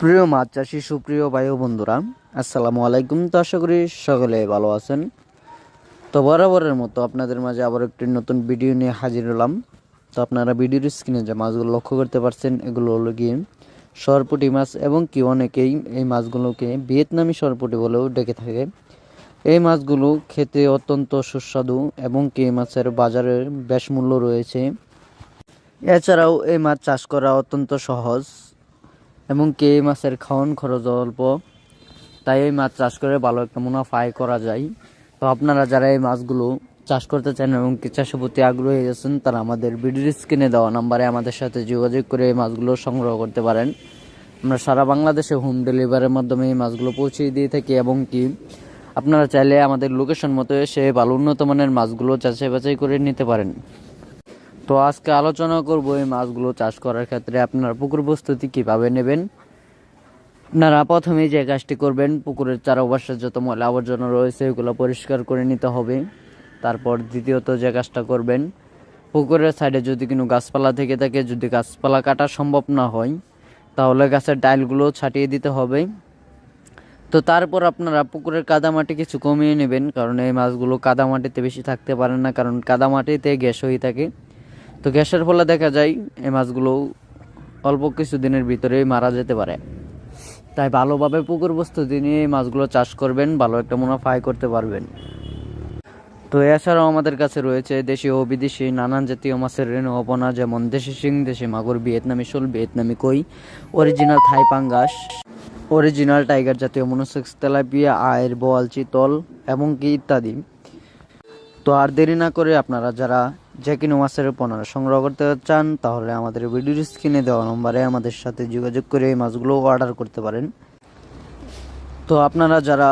প্রিয় মাছ চাষি সুপ্রিয় বায়ু বন্ধুরা, আসসালামু আলাইকুম। তো আশা করি সকলে ভালো আছেন। তো বরাবরের মতো আপনাদের মাঝে আবার একটি নতুন ভিডিও নিয়ে হাজির হলাম। তো আপনারা ভিডিওর স্ক্রিনে যে মাছগুলো লক্ষ্য করতে পারছেন, এগুলো হলো গিয়ে সরপুটি মাছ এবং কি অনেকেই এই মাছগুলোকে ভিয়েতনামি সরপুটি বলেও ডেকে থাকে। এই মাছগুলো খেতে অত্যন্ত সুস্বাদু এবং কি মাছের বাজারের বেশ মূল্য রয়েছে। এছাড়াও এই মাছ চাষ করা অত্যন্ত সহজ। এবং কি মাছের খাওয়ান খরচ অল্প? তাই এই মাছ চাষ করে ভালো একটা মুনাফা আয় করা যায়। তো আপনারা যারা এই মাছগুলো চাষ করতে চান এবং চাষের প্রতি আগ্রহী আছেন, তারা আমাদের ভিডিওর স্ক্রিনে দেওয়া নাম্বারে আমাদের সাথে যোগাযোগ করে এই মাছগুলো সংগ্রহ করতে পারেন। আমরা সারা বাংলাদেশে হোম ডেলিভারির মাধ্যমে এই মাছগুলো পৌঁছে দিয়ে থাকি এবং কি আপনারা চাইলে আমাদের লোকেশন মতো এসে ভালো উন্নত মানের মাছগুলো যাচাই বাছাই করে নিতে পারেন। তো আজকে আলোচনা করব এই মাছগুলো চাষ করার ক্ষেত্রে। আপনারা পুকুর প্রস্তুতি কীভাবে নেবেন? আপনারা প্রথমেই যে কাজটি করবেন, পুকুরের চারপাশে যত ময়লা আবর্জনা রয়েছে, এগুলো পরিষ্কার করে নিতে হবে। তারপর দ্বিতীয়ত যে কাজটা করবেন, পুকুরের সাইডে যদি কোনো গাছপালা থেকে থাকে, যদি গাছপালা কাটা সম্ভব না হয়, তাহলে গাছের ডাইলগুলো ছাটিয়ে দিতে হবে। তো তারপর আপনারা পুকুরের কাদামাটি কিছু কমিয়ে নেবেন, কারণ এই মাছগুলো কাদামাটিতে বেশি থাকতে পারে না, কারণ কাদামাটিতে গ্যাস হয়ে থাকে। তো গ্যাসের ফলে দেখা যায় এই মাছগুলো অল্প কিছু দিনের ভিতরেই মারা যেতে পারে। তাই ভালোভাবে পুকুর প্রস্তুতি নিয়ে এই মাছগুলো চাষ করবেন, ভালো একটা মুনাফা আয় করতে পারবেন। তো এছাড়াও আমাদের কাছে রয়েছে, দেশি ও বিদেশি নানান জাতীয় মাছের রেণু অপনা যেমন দেশি শিং, দেশি মাগুর, ভিয়েতনামি শোল, ভিয়েতনামি কই অরিজিনাল থাই পাঙ্গাস অরিজিনাল টাইগার জাতীয় মনোসেক্স তেলাপিয়া আয়ের বোয়াল, চিতল এবং কি ইত্যাদি। তো আর দেরি না করে আপনারা যারা যে কিনো মাছের পণ্য সংগ্রহ করতে চান, তাহলে আমাদের ভিডিওর স্ক্রিনে দেওয়া নম্বরে আমাদের সাথে যোগাযোগ করে এই মাছগুলো অর্ডার করতে পারেন। তো আপনারা যারা